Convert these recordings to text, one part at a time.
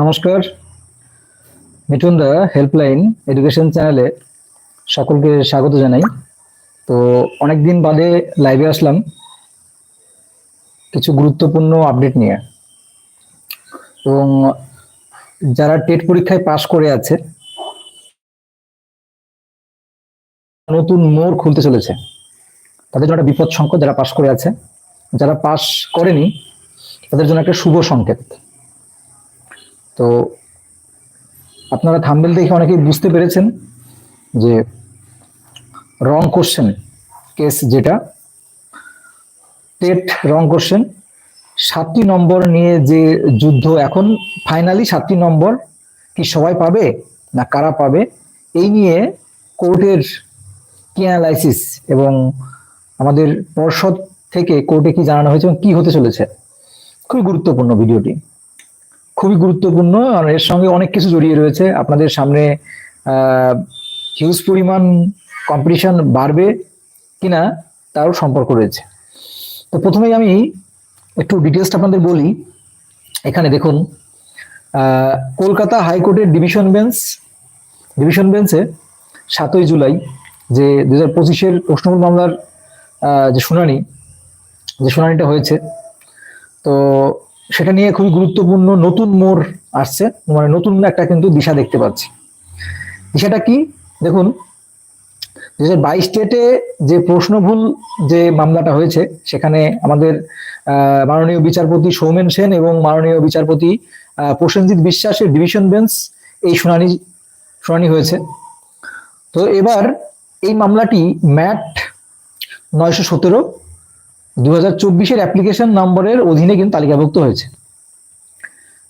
নমস্কার। মিঠুন দা helpline education চ্যানেলে সকলকে স্বাগত জানাই। তো অনেক দিন বাদে লাইভে আসলাম কিছু গুরুত্বপূর্ণ আপডেট নিয়ে। এবং যারা টেট পরীক্ষায় পাশ করে আছে, নতুন মোড় খুলতে চলেছে, তাদের জন্য একটা বিপদ সংকেত যারা পাশ করে আছে। যারা পাশ করেনি, তাদের জন্য একটা শুভ সংকেত। তো আপনারা থাম্বেল দেখে অনেকেই বুঝতে পেরেছেন যে রং কোশ্চেন কেস যেটা। টেট রং কোশ্চেন সাতটি নম্বর নিয়ে যে যুদ্ধ এখন ফাইনালি সাতটি নম্বর কি সবাই পাবে না কারা পাবে? এই নিয়ে কোর্টের কি অ্যানালাইসিস এবং আমাদের পর্ষদ থেকে কোর্টে কি জানানো হয়েছে এবং কি হতে চলেছে? খুবই গুরুত্বপূর্ণ ভিডিওটি খুবই গুরুত্বপূর্ণ আর এর সঙ্গে অনেক কিছু জড়িয়ে রয়েছে। আপনাদের সামনে হিউজ পরিমাণ কম্পিটিশন বাড়বে কিনা তারও সম্পর্ক রয়েছে। তো প্রথমেই আমি একটু ডিটেলসটা আপনাদের বলি। এখানে দেখুন কলকাতা হাইকোর্টের ডিভিশন বেঞ্চ ডিভিশন বেঞ্চে সাতই জুলাই যে দু হাজার পঁচিশের প্রশ্নমূল মামলার যে শুনানি, যে শুনানিটা হয়েছে, তো সেটা নিয়ে খুবই গুরুত্বপূর্ণ নতুন মোড় আসছে। মানে নতুন একটা কিন্তু দিশা দেখতে পাচ্ছি। দিশাটা কি? দেখুন দু হাজার বাইশ স্টেটে যে প্রশ্নভুল যে মামলাটা হয়েছে, সেখানে আমাদের মাননীয় বিচারপতি সৌমেন সেন এবং মাননীয় বিচারপতি প্রসেনজিৎ বিশ্বাসের ডিভিশন বেঞ্চ এই শুনানি শুনানি হয়েছে। তো এবার এই মামলাটি ম্যাট নয়শো সতেরো দু হাজার চব্বিশের অ্যাপ্লিকেশন নম্বরের অধীনে কিন্তু তালিকাভুক্ত হয়েছে।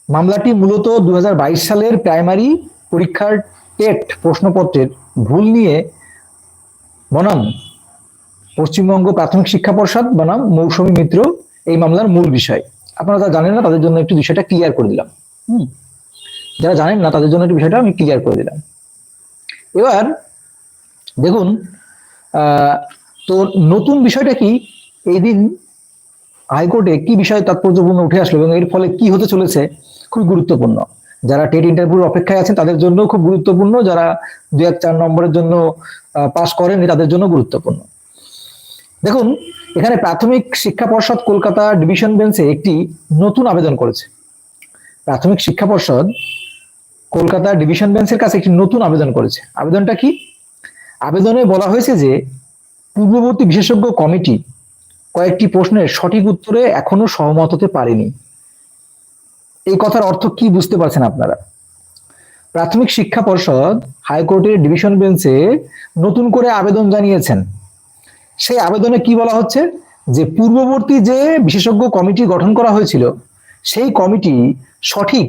মামলাটি মূলত দু হাজার বাইশ সালের প্রাইমারি পরীক্ষার টেট প্রশ্নপত্রের ভুল নিয়ে বনাম পশ্চিমবঙ্গ প্রাথমিক শিক্ষা পর্ষদ, বনাম মৌসুমী মিত্র এই মামলার মূল বিষয়। আপনারা যারা জানেন না, তাদের জন্য একটু বিষয়টা ক্লিয়ার করে দিলাম। হুম। যারা জানেন না, তাদের জন্য একটু বিষয়টা আমি ক্লিয়ার করে দিলাম। এবার দেখুন তো নতুন বিষয়টা কি? এই দিন হাইকোর্টে কি বিষয় তাৎপর্যপূর্ণ উঠে আসলো এবং এর ফলে কি হতে চলেছে খুব গুরুত্বপূর্ণ। যারা টেট ইন্টারভিউর অপেক্ষায় আছেন, তাদের জন্য খুব গুরুত্বপূর্ণ, যারা দু এক চার নম্বরের জন্য পাস করেনি তাদের জন্য গুরুত্বপূর্ণ। দেখুন, এখানে প্রাথমিক শিক্ষা পর্ষদ কলকাতা ডিভিশন বেঞ্চে একটি নতুন আবেদন করেছে। প্রাথমিক শিক্ষা পর্ষদ কলকাতা ডিভিশন বেঞ্চের কাছে একটি নতুন আবেদন করেছে। আবেদনটা কি? আবেদনে বলা হয়েছে যে, পূর্ববর্তী বিশেষজ্ঞ কমিটি কয়েকটি প্রশ্নের সঠিক উত্তরে এখনও সহমত হতে পারেনি। এই কথার অর্থ কি বুঝতে পারছেন আপনারা? প্রাথমিক শিক্ষা পর্ষদ হাইকোর্টের ডিভিশন বেঞ্চে নতুন করে আবেদন জানিয়েছেন। সেই আবেদনে কি বলা হচ্ছে? যে পূর্ববর্তী যে বিশেষজ্ঞ কমিটি গঠন করা হয়েছিল, সেই কমিটি সঠিক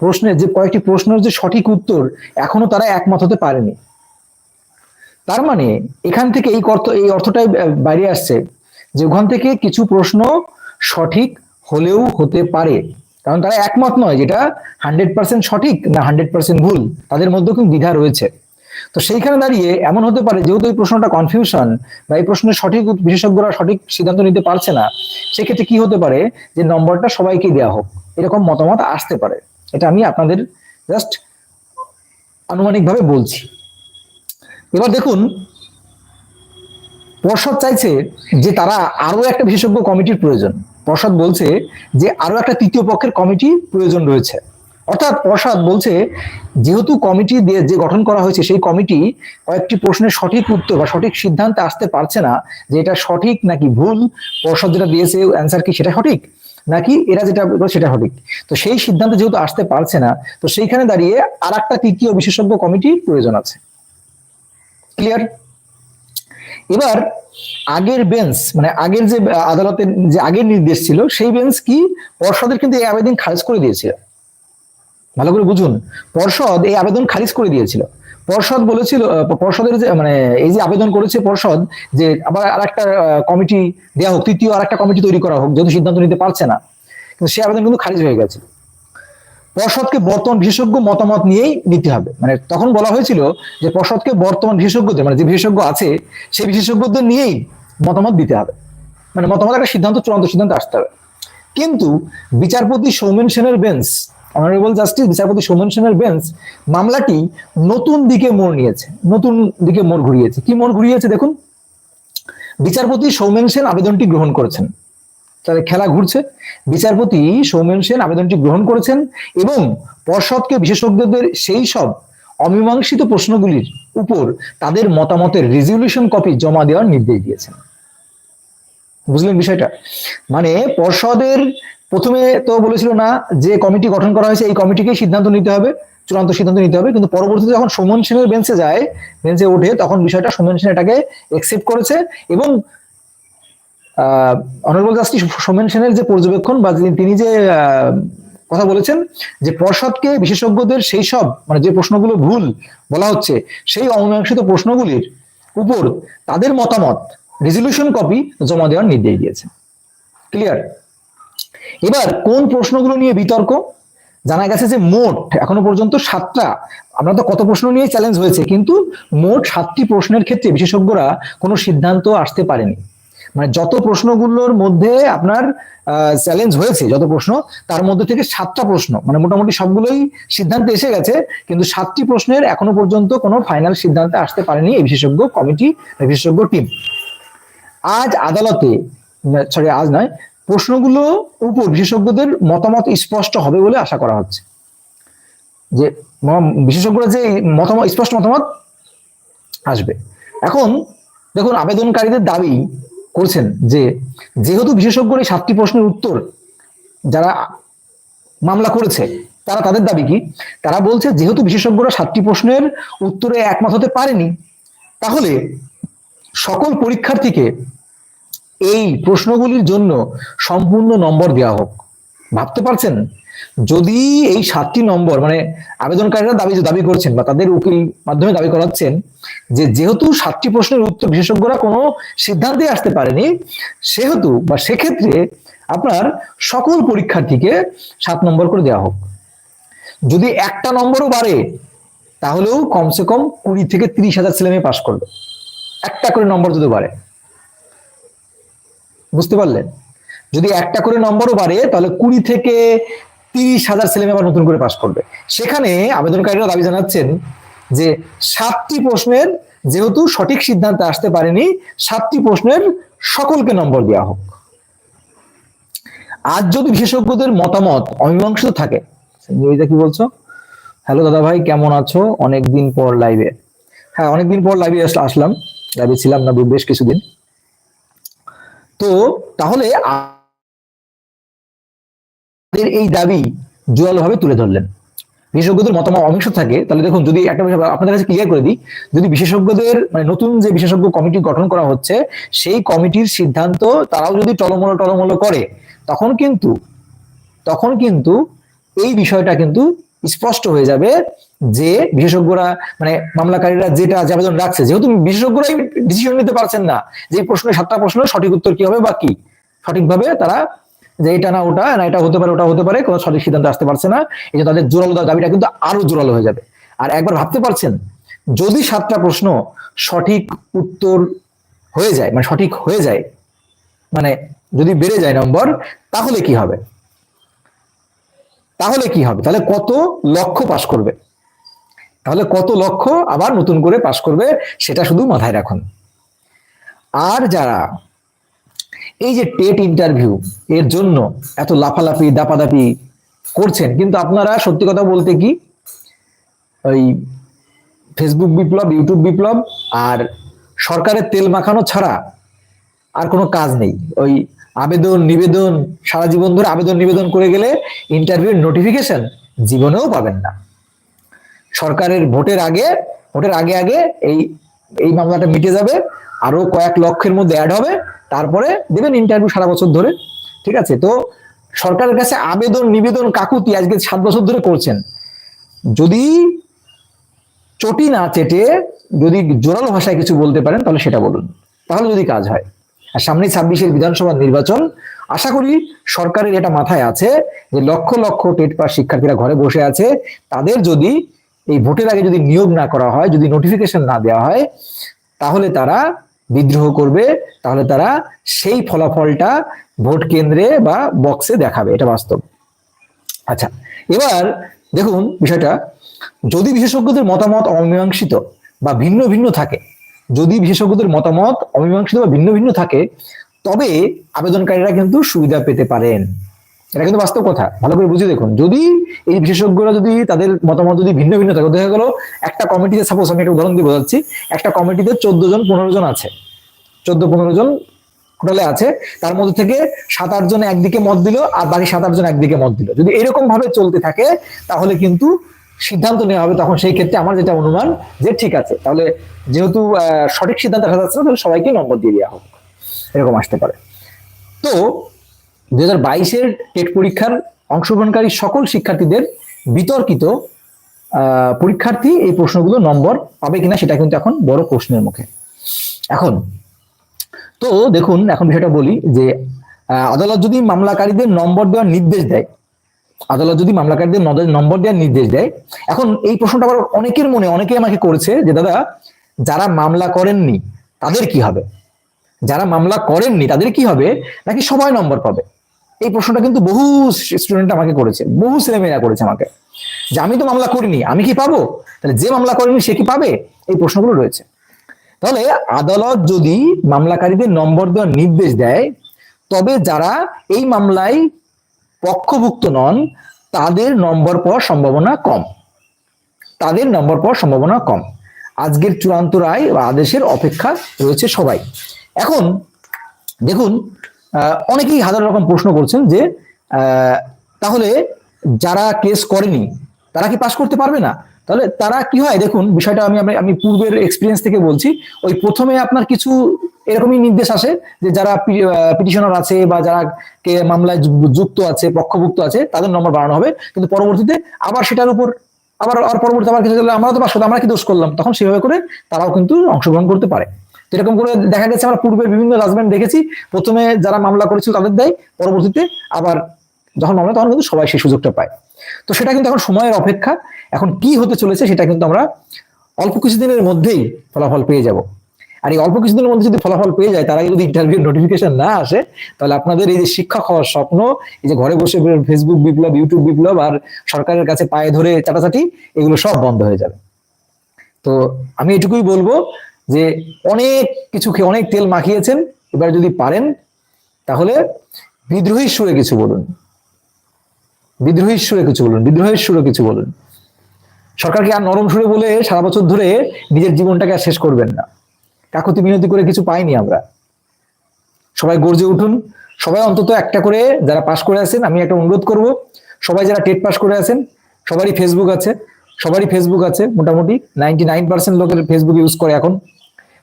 প্রশ্নের যে কয়েকটি প্রশ্নের যে সঠিক উত্তর এখনও তারা একমত হতে পারেনি। তার মানে এখান থেকে এই অর্থ এই অর্থটাই বাইরে আসছে। যে ওখান থেকে কিছু প্রশ্ন সঠিক হলেও হতে পারে। কারণ তারা একমত নয় যেটা হান্ড্রেড পার্সেন্ট সঠিক না হান্ড্রেড পার্সেন্ট ভুল। তাদের মধ্যে কিন্তু দ্বিধা রয়েছে। তো সেইখানে দাঁড়িয়ে এমন হতে পারে, যেহেতু এই প্রশ্নটা কনফিউশন বা এই প্রশ্নের সঠিক বিশেষজ্ঞরা সঠিক সিদ্ধান্ত নিতে পারছে না, সেক্ষেত্রে কি হতে পারে যে নম্বরটা সবাইকে দেওয়া হোক। এরকম মতামত আসতে পারে। এটা আমি আপনাদের জাস্ট আনুমানিকভাবে বলছি। এবার দেখুন পর্ষদ চাইছে যে তারা আরও একটা বিশেষজ্ঞ কমিটির প্রয়োজন। পর্ষদ বলছে যে আরও একটা তৃতীয় পক্ষের কমিটি প্রয়োজন রয়েছে। অর্থাৎ পর্ষদ বলছে, যেহেতু কমিটি দিয়ে যে গঠন করা হয়েছে, সেই কমিটি কয়েকটি প্রশ্নের সঠিক উত্তর বা সঠিক সিদ্ধান্তে আসতে পারছে না, যে এটা সঠিক নাকি ভুল পর্ষদ যেটা দিয়েছে অ্যান্সার কি সেটা সঠিক, নাকি এরা যেটা সেটা সঠিক। তো সেই সিদ্ধান্তে যেহেতু আসতে পারছে না, তো সেইখানে দাঁড়িয়ে আর একটা তৃতীয় বিশেষজ্ঞ কমিটির প্রয়োজন আছে। ক্লিয়ার এবার আগের বেঞ্চ মানে আগের যে আদালতের যে আগের নির্দেশ ছিল, সেই বেঞ্চ কি পর্ষদের কিন্তু এই আবেদন খারিজ করে দিয়েছিল। ভালো করে বুঝুন, পর্ষদ এই আবেদন খারিজ করে দিয়েছিল। পর্ষদ বলেছিল পর্ষদের যে মানে এই যে আবেদন করেছে পর্ষদ, যে আবার আর একটা কমিটি দেওয়া হোক, তৃতীয় আর একটা কমিটি তৈরি করা হোক, যেহেতু সিদ্ধান্ত নিতে পারছে না, কিন্তু সেই আবেদন কিন্তু খারিজ হয়ে গেছে। পর্ষদকে বর্তমান বিশেষজ্ঞ মতামত নিয়েই নিতে হবে। মানে তখন বলা হয়েছিল যে পর্ষদকে বর্তমান বিশেষজ্ঞদের মানে যে বিশেষজ্ঞ আছে, সেই বিশেষজ্ঞদের নিয়েই মতামত দিতে হবে। মানে মতামত একটা সিদ্ধান্ত, চূড়ান্ত সিদ্ধান্ত আসতে হবে। কিন্তু বিচারপতি সৌমেন সেনের বেঞ্চ অনারেবল জাস্টিস বিচারপতি সৌমেন সেনের বেঞ্চ মামলাটি নতুন দিকে মোড় নিয়েছে, নতুন দিকে মোড় ঘুরিয়েছে। কি মোড় ঘুরিয়েছে দেখুন? বিচারপতি সৌমেন সেন আবেদনটি গ্রহণ করেছেন। তাহলে খেলা ঘুরছে। বিচারপতি সৌমেন সেন আবেদনটি গ্রহণ করেছেন এবং পর্ষদকে বিশেষজ্ঞদের সেই সব অমীমাংসিত প্রশ্নগুলির উপর তাদের মতামতের রেজলিউশন কপি জমা দেওয়ার নির্দেশ দিয়েছেন। বুঝলেন বিষয়টা? মানে পর্ষদের প্রথমে তো বলেছিল না যে কমিটি গঠন করা হয়েছে, এই কমিটিকে সিদ্ধান্ত নিতে হবে, চূড়ান্ত সিদ্ধান্ত নিতে হবে। কিন্তু পরবর্তীতে যখন সুমন সেনের বেঞ্চে যায় বেঞ্চে ওঠে, তখন বিষয়টা সুমন সেন এটাকে একসেপ্ট করেছে এবং অনারেবল জাস্টিস সোমেন সেনের যে পর্যবেক্ষণ বা তিনি যে কথা বলেছেন যে পর্ষদকে বিশেষজ্ঞদের সেই সব মানে যে প্রশ্নগুলো ভুল বলা হচ্ছে, সেই অমীমাংসিত প্রশ্নগুলির উপর তাদের মতামত রেজলিউশন কপি জমা দেওয়ার নির্দেশ দিয়েছে। ক্লিয়ার এবার কোন প্রশ্নগুলো নিয়ে বিতর্ক? জানা গেছে যে মোট এখনও পর্যন্ত সাতটা, আমরা তো কত প্রশ্ন নিয়ে চ্যালেঞ্জ হয়েছে, কিন্তু মোট সাতটি প্রশ্নের ক্ষেত্রে বিশেষজ্ঞরা কোনো সিদ্ধান্ত আসতে পারেনি। মানে যত প্রশ্নগুলোর মধ্যে আপনার চ্যালেঞ্জ হয়েছে, যত প্রশ্ন, তার মধ্যে থেকে সাতটা প্রশ্ন মানে মোটামুটি সবগুলোই সিদ্ধান্তে এসে গেছে, কিন্তু সাতটি প্রশ্নের এখনও পর্যন্ত কোনো ফাইনাল সিদ্ধান্তে আসতে পারেনি এই বিশেষজ্ঞ কমিটি বিশেষজ্ঞ টিম আজ আদালতে সরি আজ নয়, প্রশ্নগুলো উপর বিশেষজ্ঞদের মতামত স্পষ্ট হবে বলে আশা করা হচ্ছে। যে বিশেষজ্ঞরা যে মতামত, স্পষ্ট মতামত আসবে। এখন, দেখুন, আবেদনকারীদের দাবি করছেন যে যেহেতু বিশেষজ্ঞর এই সাতটি প্রশ্নের উত্তর যারা মামলা করেছে, তারা তাদের দাবি কি? তারা বলছে যেহেতু বিশেষজ্ঞরা সাতটি প্রশ্নের উত্তরে একমত হতে পারেনি, তাহলে সকল পরীক্ষার্থীকে এই প্রশ্নগুলির জন্য সম্পূর্ণ নম্বর দেওয়া হোক। ভাবতে পারছেন? যদি এই সাতটি নম্বর মানে আবেদনকারীরা দাবি দাবি করছেন বা তাদের উকিল মাধ্যমে দাবি করাচ্ছেন যে যেহেতু সাতটি প্রশ্নের উত্তর বিশেষজ্ঞরা কোনো সিদ্ধান্তে আসতে পারেনি, সেহেতু বা সেক্ষেত্রে আপনার সকল পরীক্ষার্থীকে সাত নম্বর করে দেওয়া হোক। যদি একটা নম্বরও বাড়ে, তাহলেও কমসে কম কুড়ি থেকে তিরিশ হাজার ছেলে মেয়ে পাশ করবে। একটা করে নম্বর যদি বাড়ে। বুঝতে পারলেন? যদি একটা করে নম্বরও বাড়ে, তাহলে কুড়ি থেকে তিরিশ হাজার ছেলে মেয়ে আবার নতুন করে পাশ করবে। সেখানে আবেদনকারীরা দাবি জানাচ্ছেন যে সাতটি প্রশ্নের যেহেতু সঠিক সিদ্ধান্তে আসতে পারেনি, সাতটি প্রশ্নের সকলকে নম্বর দেওয়া হোক। আজ যদি বিশেষজ্ঞদের মতামত অমীমাংসিত থাকে নিবেদিতা কি বলছো? হ্যালো দাদা ভাই, কেমন আছো? অনেকদিন পর লাইভে হ্যাঁ অনেকদিন পর লাইভে আসলাম। লাইভে ছিলাম না, বেশ কিছুদিন। তো তাহলে আমাদের এই দাবি জোরালোভাবে তুলে ধরলেন। বিশেষজ্ঞদের মতামত অংশ থাকে। তাহলে দেখুন, যদি একটা বিষয় আপনাদের কাছে ক্লিয়ার করে দিই, যদি বিশেষজ্ঞদের মানে নতুন যে বিশেষজ্ঞ কমিটি গঠন করা হচ্ছে, সেই কমিটির সিদ্ধান্ত তারাও যদি টলমলো টলমলো করে, তখন কিন্তু তখন কিন্তু এই বিষয়টা কিন্তু স্পষ্ট হয়ে যাবে যে বিশেষজ্ঞরা মানে মামলাকারীরা যেটা আবেদন রাখছে, যেহেতু বিশেষজ্ঞরাই ডিসিশন নিতে পারছেন না, যে প্রশ্নের সাতটা প্রশ্নের সঠিক উত্তর কি হবে বা কি? সঠিকভাবে তারা যে এটা না, ওটা, না, এটা হতে পারে, ওটা হতে পারে, কোনো সঠিক সিদ্ধান্ত আসতে পারছে না। এই যে তাদের জোরালো দাবিটা কিন্তু আরও জোরালো হয়ে যাবে। আর একবার ভাবতে পারছেন, যদি সাতটা প্রশ্ন সঠিক উত্তর হয়ে যায় মানে সঠিক হয়ে যায় মানে যদি বেড়ে যায় নম্বর, তাহলে কি হবে? তাহলে কি হবে? তাহলে কত লক্ষ পাশ করবে? তাহলে কত লক্ষ আবার নতুন করে পাশ করবে, সেটা শুধু মাথায় রাখুন। আর যারা এই যে টেট ইন্টারভিউ এর জন্য এত লাফালাফি, দাপাদাপি করছেন, কিন্তু আপনারা সত্যি কথা বলতে কি ওই ফেসবুক বিপ্লব ইউটিউব বিপ্লব আর সরকারের তেল মাখানো ছাড়া আর কোনো কাজ নেই। ওই আবেদন, নিবেদন, সারা জীবন ধরে আবেদন, নিবেদন করে গেলে ইন্টারভিউর নোটিফিকেশন জীবনেও পাবেন না। সরকারের ভোটের আগে ভোটের আগে আগে এই এই মামলাটা মিটে যাবে, আরও কয়েক লক্ষের মধ্যে অ্যাড হবে, তারপরে দেবেন ইন্টারভিউ সারা বছর ধরে, ঠিক আছে? তো সরকারের কাছে আবেদন, নিবেদন কাকুতি আজকে সাত বছর ধরে করছেন। যদি চটি না চেটে যদি জোরালো ভাষায় কিছু বলতে পারেন, তাহলে সেটা বলুন। তাহলে যদি কাজ হয়। আর সামনে ছাব্বিশের বিধানসভা নির্বাচন। আশা করি সরকারের এটা মাথায় আছে যে লক্ষ লক্ষ টেট পাস শিক্ষার্থীরা ঘরে বসে আছে। তাদের যদি এই ভোটের আগে যদি নিয়োগ না করা হয়, যদি নোটিফিকেশন না দেওয়া হয়, তাহলে তারা বিদ্রোহ করবে, তাহলে তারা সেই ফলাফলটা ভোট কেন্দ্রে বা বক্সে দেখাবে, এটা বাস্তব। আচ্ছা এবার দেখুন বিষয়টা। যদি বিশেষজ্ঞদের মতামত অমীমাংসিত বা ভিন্ন ভিন্ন থাকে, যদি বিশেষজ্ঞদের মতামত অমীমাংসিত বা ভিন্ন ভিন্ন থাকে, তবে আবেদনকারীরা কিন্তু সুবিধা পেতে পারেন। এটা কিন্তু বাস্তব কথা। ভালো করে বুঝে দেখুন। যদি এই বিশেষজ্ঞরা যদি তাদের মতামত যদি ভিন্ন ভিন্ন থাকে, দেখা গেল, একটা কমিটিতে সাপোজ আমি একটা উদাহরণ দিয়ে বোঝাচ্ছি, একটা কমিটিতে চোদ্দ জন, পনেরো জন আছে। চোদ্দ, পনেরো জন টোটালে আছে। তার মধ্যে থেকে সাত, আট জন একদিকে মত দিল, আর বাকি সাত, আট জন একদিকে মত দিল। যদি এরকম ভাবে চলতে থাকে, তাহলে কিন্তু সিদ্ধান্ত নেওয়া হবে তখন সেই ক্ষেত্রে আমার যেটা অনুমান যে ঠিক আছে। তাহলে যেহেতু সঠিক সিদ্ধান্ত দেখা যাচ্ছে তাহলে সবাইকে নম্বর দিয়ে দেওয়া হোক। এরকম আসতে পারে। তো দুই হাজার বাইশের টেট পরীক্ষার অংশগ্রহণকারী সকল শিক্ষার্থীদের বিতর্কিত পরীক্ষার্থী এই প্রশ্নগুলো নম্বর পাবে কিনা সেটা কিন্তু এখন বড় প্রশ্নের মুখে। এখন, তো দেখুন, এখন বিষয়টা বলি যে আদালত যদি মামলাকারীদের নম্বর দেওয়ার নির্দেশ দেয়, আদালত যদি মামলাকারীদের নম্বর দেওয়ার নির্দেশ দেয়, এখন এই প্রশ্নটা আবার অনেকের মনে অনেকে আমাকে করেছে যে, দাদা, যারা মামলা করেননি, তাদের কি হবে? যারা মামলা করেননি, তাদের কি হবে? নাকি সবাই নম্বর পাবে? এই প্রশ্নটা কিন্তু বহু স্টুডেন্ট আমাকে করেছে, বহু ছেলেমেয়েরা করেছে আমাকে। যে আমি তো মামলা করিনি, আমি কি পাবো? তাহলে যে মামলা করেনি, সে কি পাবে? এই প্রশ্নগুলো রয়েছে। তাহলে আদালত যদি মামলাকারীদের নম্বর দেওয়ার নির্দেশ দেয়, তবে যারা এই মামলায় পক্ষভুক্ত নন, তাদের নম্বর পাওয়ার সম্ভাবনা কম। তাদের নম্বর পাওয়ার সম্ভাবনা কম। আজকের চূড়ান্ত রায় বা আদেশের অপেক্ষা রয়েছে সবাই। এখন দেখুন অনেকেই হাজার রকম প্রশ্ন করছেন যে তাহলে যারা কেস করেনি, তারা কি পাশ করতে পারবে না? তাহলে তারা কি হয়? দেখুন, বিষয়টা আমি, আমি- পূর্বের এক্সপিরিয়েন্স থেকে বলছি। ওই প্রথমে আপনার কিছু এরকমই নির্দেশ আসে যে, যারা পিটিশনার আছে বা যারা কে মামলায় যুক্ত আছে, পক্ষভুক্ত আছে, তাদের নম্বর বাড়ানো হবে। কিন্তু পরবর্তীতে আবার সেটার উপর, আবার, আর পরবর্তীতে আবার কিছু আমরা তো পাশ আমরা কি দোষ করলাম? তখন সেভাবে করে তারাও কিন্তু অংশগ্রহণ করতে পারে। তো এরকম করে দেখা গেছে, আমরা পূর্বের বিভিন্ন জাজমেন্ট দেখেছি। প্রথমে যারা মামলা করেছিল তাদের দেয়, পরবর্তীতে আবার যখন মামলা, তখন কিন্তু সবাই সেই সুযোগটা পায়। তো সেটা কিন্তু এখন সময়ের অপেক্ষা। এখন কি হতে চলেছে সেটা কিন্তু আমরা অল্প কিছুদিনের মধ্যেই ফলাফল পেয়ে যাব। আর এই অল্প কিছুদিনের মধ্যে যদি ফলাফল পেয়ে যায়, তার যদি ইন্টারভিউ নোটিফিকেশন না আসে, তাহলে আপনাদের এই যে শিক্ষক হওয়ার স্বপ্ন, এই যে ঘরে বসে ফেসবুক বিপ্লব ইউটিউব বিপ্লব আর সরকারের কাছে পায়ে ধরে চাটাচাটি, এগুলো সব বন্ধ হয়ে যাবে। তো আমি এটুকুই বলব যে অনেক কিছু খেয়ে অনেক তেল মাখিয়েছেন, এবার যদি পারেন, তাহলে বিদ্রোহীর সুরে কিছু বলুন। বিদ্রোহীর সুরে কিছু বলুন বিদ্রোহের সুরে কিছু বলুন। সরকারকে আর নরম সুরে বলে সারা বছর ধরে নিজের জীবনটাকে আর শেষ করবেন না। কাকুতি মিনতি করে কিছু পাইনি আমরা। সবাই গর্জে উঠুন। সবাই অন্তত একটা করে যারা পাশ করে আছেন, আমি একটা অনুরোধ করব, সবাই যারা টেট পাশ করে আছেন, সবারই ফেসবুক আছে। সবারই ফেসবুক আছে, মোটামুটি নাইনটি নাইন পার্সেন্ট লোকের ফেসবুক ইউজ করে এখন।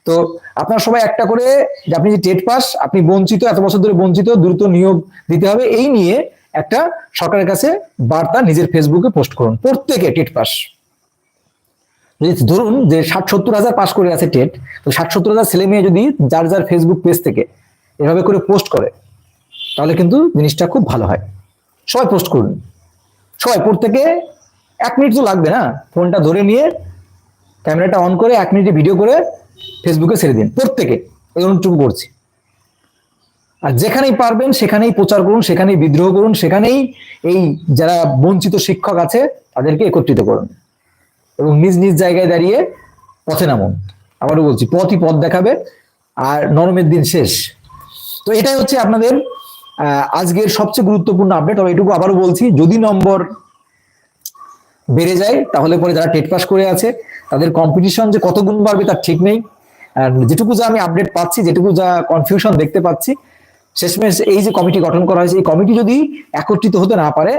তো আপনার সবাই একটা করে যে আপনি যে টেট পাস, আপনি বঞ্চিত, এত বছর ধরে বঞ্চিত, দ্রুত নিয়োগ দিতে হবে, এই নিয়ে একটা সরকারের কাছে বার্তা নিজের ফেসবুকে পোস্ট করুন, প্রত্যেকে টেট পাস। ধরুন যে ষাট সত্তর হাজার পাস করে আছে টেট, তো ষাট সত্তর হাজার ছেলে মেয়ে যদি যার যার ফেসবুক পেজ থেকে এভাবে করে পোস্ট করে, তাহলে কিন্তু জিনিসটা খুব ভালো হয়। সবাই পোস্ট করুন। সবাই, প্রত্যেকে এক মিনিট তো লাগবে না ফোনটা ধরে নিয়ে ক্যামেরাটা অন করে এক মিনিটে ভিডিও করে ফেসবুকে ছেড়ে দিন, প্রত্যেকে। এরকমটুকু করছি। আর যেখানেই পারবেন, সেখানেই প্রচার করুন, সেখানেই বিদ্রোহ করুন, সেখানেই এই যারা বঞ্চিত শিক্ষক আছে, তাদেরকে একত্রিত করুন। এবং নিজ নিজ জায়গায় দাঁড়িয়ে পথে নামুন। আবারও বলছি, পথই পথ দেখাবে, আর নরমের দিন শেষ। তো এটাই হচ্ছে আপনাদের আজকের সবচেয়ে গুরুত্বপূর্ণ আপডেট তবে এটুকু আবারও বলছি, যদি নম্বর বেড়ে যায়, তাহলে পরে যারা টেট পাস করে আছে, তাদের কম্পিটিশন যে কত গুণ বাড়বে তার ঠিক নেই। যেটুকু যা আমি আপডেট পাচ্ছি, যেটুকু যা কনফিউশন দেখতে পাচ্ছি, শেষমেশ এই যে কমিটি গঠন করা হয়েছে, এই কমিটি যদি একত্রিত হতে না পারে,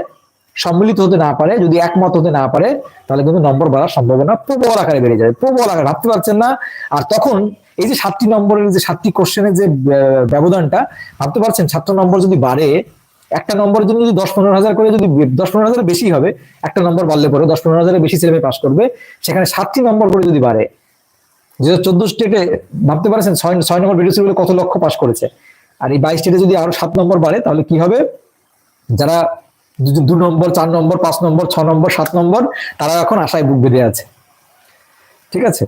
সম্মিলিত হতে না পারে, যদি একমত হতে না পারে, তাহলে কিন্তু নম্বর বাড়ার সম্ভাবনা প্রবল আকারে বেড়ে যাবে প্রবল আকারে, ভাবতে পারছেন না? আর তখন এই যে সাতটি নম্বরের যে সাতটি কোশ্চেনের যে ব্যবধানটা, ভাবতে পারছেন ছাত্র নম্বর যদি বাড়ে একটা নম্বরের জন্য যদি দশ পনেরো হাজার করে যদি দশ পনেরো হাজার বেশি হবে, একটা নম্বর বাড়লে পরে দশ পনেরো হাজারের বেশি ছেলে পাস করবে। সেখানে সাতটি নম্বর করে যদি বাড়ে দু হাজার চোদ্দ স্টেটে ভাবতে পারছেন, ছয় ছয় নম্বর বেরিয়েছে বলে কত লক্ষ পাস করেছে। আর এই বাইশ স্টেটে যদি আরও সাত নম্বর বাড়ে, তাহলে কি হবে? যারা দু- দু নম্বর, চার নম্বর, পাঁচ নম্বর, ছ নম্বর, সাত নম্বর তারা এখন আশায় বুক বেঁধে আছে। ঠিক আছে?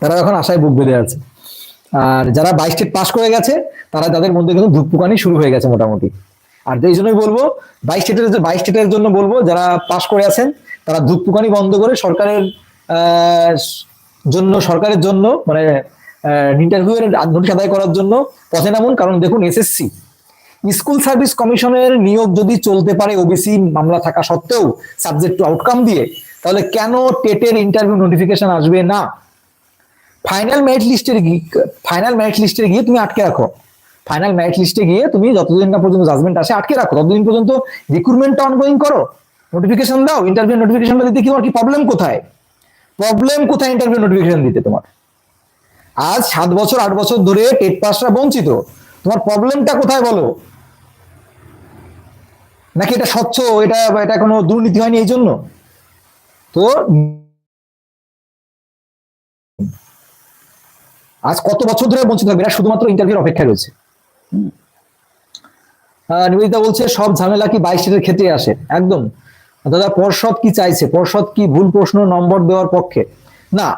তারা এখন আশায় বুক বেঁধে আছে। আর যারা বাইশ স্টেট পাস করে গেছে, তারা তাদের মধ্যে কিন্তু ধূপপুকানি শুরু হয়ে গেছে মোটামুটি। আর এই জন্যই বলব, বাইশ স্টেটের বাইশ স্টেটের জন্য বলব, যারা পাশ করে আছেন, তারা ধূপপুকানি বন্ধ করে সরকারের জন্য সরকারের জন্য মানে ইন্টারভিউ এর নোটিশ আদায় করার জন্য পথে নামুন। কারণ দেখুন এসএসসি স্কুল সার্ভিস কমিশনের নিয়োগ যদি চলতে পারে ওবিসি মামলা থাকা সত্ত্বেও সাবজেক্ট টু আউটকাম দিয়ে, তাহলে কেন টেটের ইন্টারভিউ নোটিফিকেশন আসবে না? ফাইনাল মেরিট লিস্টের ফাইনাল মেরিট লিস্টে গিয়ে তুমি আটকে রাখো। ফাইনাল মেরিট লিস্টে গিয়ে তুমি যতদিন না পর্যন্ত জাজমেন্ট আসে, আটকে রাখো। ততদিন পর্যন্ত রিক্রুটমেন্টটা অনগোয়িং করো। নোটিফিকেশন দাও ইন্টারভিউ নোটিফিকেশনটা দিতে কি তোমার কি প্রবলেম কোথায়? প্রবলেম কোথায় ইন্টারভিউ নোটিফিকেশন দিতে তোমার? আজ সাত বছর, আট বছর ধরে টেট পাসরা বঞ্চিত। তোমার প্রবলেমটা কোথায় বলো? নাকি এটা স্বচ্ছ, এটা এটা কোনো দুর্নীতি হয়নি এই জন্য? তো আজ কত বছর ধরে বঞ্চিত থাকবে? এরা শুধুমাত্র ইন্টারভিউর অপেক্ষায় রয়েছে। নিবেদিতা বলছে, সব ঝামেলা কি বাইশ সিটের ক্ষেত্রে আসে? একদম। দাদা, পর্ষদ কি চাইছে? পর্ষদ কি ভুল প্রশ্ন, নম্বর দেওয়ার পক্ষে? না,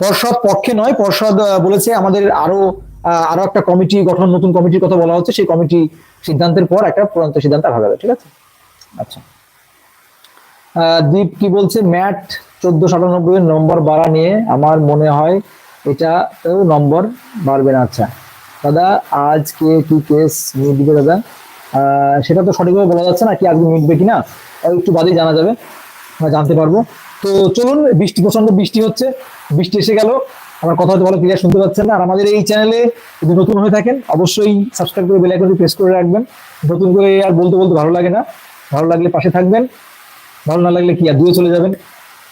পর্ষদ পক্ষে নয়। পর্ষদ বলেছে আমাদের আরও আরও একটা কমিটি গঠন, নতুন কমিটির কথা বলা হচ্ছে। সেই কমিটি সিদ্ধান্তের পর একটা চূড়ান্ত সিদ্ধান্ত আসা যাবে ঠিক আছে? আচ্ছা। দীপ কি বলছে, ম্যাট চোদ্দ সাতানব্বই নম্বর বাড়া নিয়ে আমার মনে হয় এটাতেও নম্বর বাড়বে না। আচ্ছা। দাদা, আজকে কি কেস মিটবে দাদা। সেটা তো সঠিকভাবে বলা যাচ্ছে না, কি আজকে মিটবে কিনা আর একটু বাদেই জানা যাবে জানতে পারব। তো চলুন, বৃষ্টি প্রচণ্ড বৃষ্টি হচ্ছে, বৃষ্টি এসে গেল, আমার কথা হয়তো ভালো ক্লিয়ার শুনতে পাচ্ছেন না, আর আমাদের এই চ্যানেলে যদি নতুন হয়ে থাকেন, অবশ্যই সাবস্ক্রাইব করে বেল আইকনটি প্রেস করে রাখবেন। নতুন করে আর বলতে বলতে ভালো লাগে না, ভালো লাগলে পাশে থাকবেন, ভালো না লাগলে কি আর দূরে চলে যাবেন,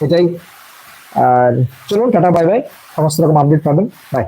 এটাই। আর চলুন, টাটা বাই বাই সমস্ত রকম আপডেট পাবেন বাই